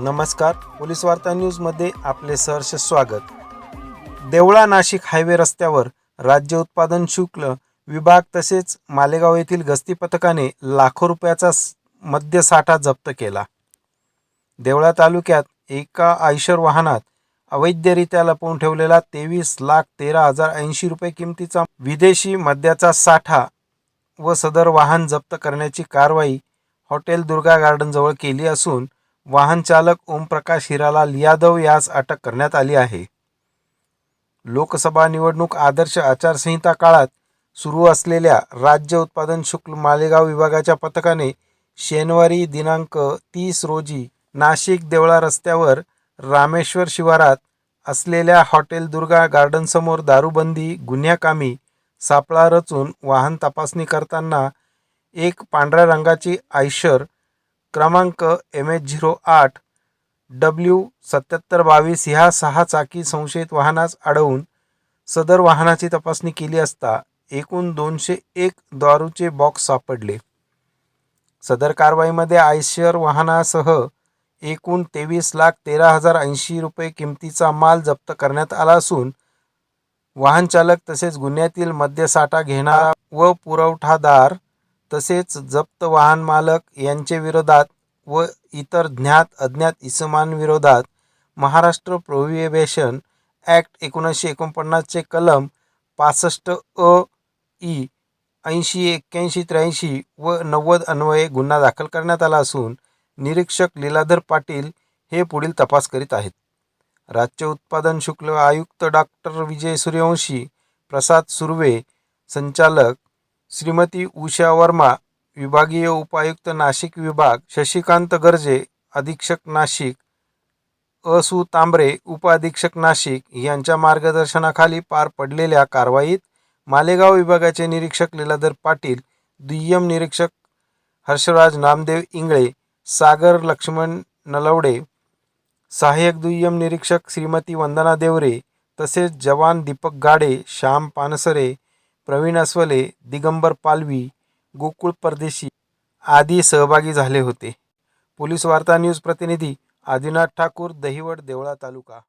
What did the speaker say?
नमस्कार. पोलीस वार्ता न्यूजमध्ये आपले सहर्ष स्वागत. देवळा नाशिक हायवे रस्त्यावर राज्य उत्पादन शुल्क विभाग तसेच मालेगाव येथील गस्ती पथकाने लाखो रुपयाचा मद्यसाठा जप्त केला. देवळा तालुक्यात एका आयशर वाहनात अवैधरित्या लपवून ठेवलेला तेवीस लाख तेरा हजार ऐंशी रुपये किमतीचा विदेशी मद्याचा साठा व सदर वाहन जप्त करण्याची कारवाई हॉटेल दुर्गा गार्डनजवळ केली असून वाहन चालक ओमप्रकाश हिरालाल यादव यास अटक करण्यात आली आहे. लोकसभा निवडणूक आदर्श आचारसंहिता काळात सुरू असलेल्या राज्य उत्पादन शुल्क मालेगाव विभागाच्या पथकाने शनिवारी दिनांक तीस रोजी नाशिक देवळा रस्त्यावर रामेश्वर शिवारात असलेल्या हॉटेल दुर्गा गार्डनसमोर दारूबंदी गुन्ह्याकामी सापळा रचून वाहन तपासणी करताना एक पांढऱ्या रंगाची आयशर क्रमांक एम एच झिरो आठ डब्ल्यू सत्याहत्तर बावीस ह्या सहा चाकी संशयित वाहनास अडवून सदर वाहनाची तपासणी केली असता एकूण दोनशे एक दारूचे बॉक्स सापडले. सदर कारवाईमध्ये आयशर वाहनासह एकूण तेवीस लाख तेरा हजार ऐंशी रुपये किमतीचा माल जप्त करण्यात आला असून वाहनचालक तसेच गुन्ह्यातील मद्यसाठा घेणारा व पुरवठादार तसेच जप्त वाहन मालक यांचे विरोधात व इतर ज्ञात अज्ञात इसमांविरोधात महाराष्ट्र प्रोहिबिशन ॲक्ट एकोणीसशे एकोणपन्नासचे कलम पासष्ट अ ई ऐंशी एक्क्याऐंशी त्र्याऐंशी व नव्वद अन्वये गुन्हा दाखल करण्यात आला असून निरीक्षक लीलाधर पाटील हे पुढील तपास करीत आहेत. राज्य उत्पादन शुल्क आयुक्त डॉक्टर विजय सूर्यवंशी प्रसाद सुर्वे संचालक श्रीमती उषा वर्मा विभागीय उपायुक्त नाशिक विभाग शशिकांत गर्जे अधीक्षक नाशिक असू तांबरे उपअधीक्षक नाशिक यांच्या मार्गदर्शनाखाली पार पडलेल्या कारवाईत मालेगाव विभागाचे निरीक्षक लीलाधर पाटील दुय्यम निरीक्षक हर्षराज नामदेव इंगळे सागर लक्ष्मण नलवडे सहाय्यक दुय्यम निरीक्षक श्रीमती वंदना देवरे तसेच जवान दीपक गाडे श्याम पानसरे प्रवीण अस्वले दिगंबर पालवी गोकुळ परदेशी आदी सहभागी झाले होते. पोलीस वार्ता न्यूज प्रतिनिधी आदिनाथ ठाकूर दहिवड देवळा तालुका.